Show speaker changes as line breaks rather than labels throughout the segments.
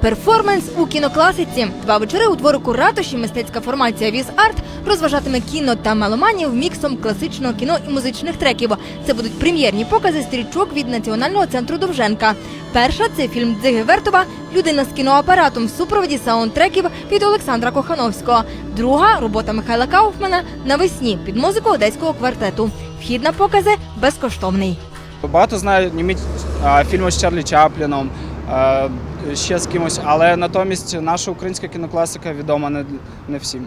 Перформанс у кінокласиці. Два вечори у дворику ратуші мистецька формація Віз Арт розважатиме кіно та меломанів міксом класичного кіно і музичних треків. Це будуть прем'єрні покази стрічок від Національного центру Довженка. Перша це фільм Дзиги Вертова Людина з кіноапаратом в супроводі саундтреків від Олександра Кохановського. Друга робота Михайла Кауфмана навесні під музику одеського квартету. Вхід на покази безкоштовний.
Багато знаю німі а, фільми з Чарлі Чапліном, ще з кимось, але натомість наша українська кінокласика відома не, не всім.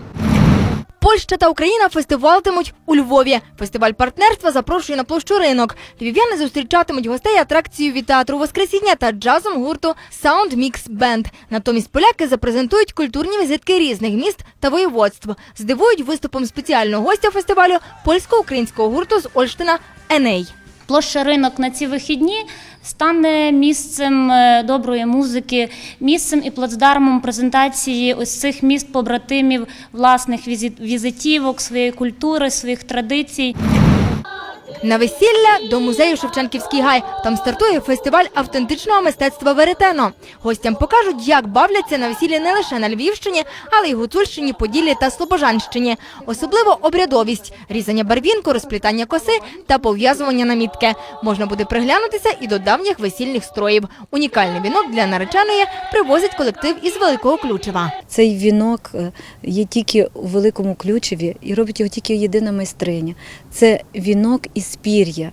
Польща та Україна фестивальтимуть у Львові. Фестиваль партнерства запрошує на площу ринок. Львів'яни зустрічатимуть гостей атракцією від театру Воскресіння та джазом гурту Sound Mix Band. Натомість поляки запрезентують культурні візитки різних міст та воєводств. Здивують виступом спеціального гостя фестивалю польсько-українського гурту з Ольштина Еней.
Площа ринок на ці вихідні стане місцем е, доброї музики, місцем і плацдармом презентації ось цих міст побратимів, власних візит- візитівок, своєї культури, своїх традицій.
На весілля до музею Шевченківський гай. Там стартує фестиваль автентичного мистецтва Веретено. Гостям покажуть, як бавляться на весіллі не лише на Львівщині, але й Гуцульщині, Поділлі та Слобожанщині. Особливо обрядовість, різання барвінку, розплітання коси та пов'язування намітки. Можна буде приглянутися і до давніх весільних строїв. Унікальний вінок для нареченої привозить колектив із Великого Ключева.
Цей вінок е, є тільки у великому ключеві і робить його тільки єдина майстриня. Це вінок із пір'я.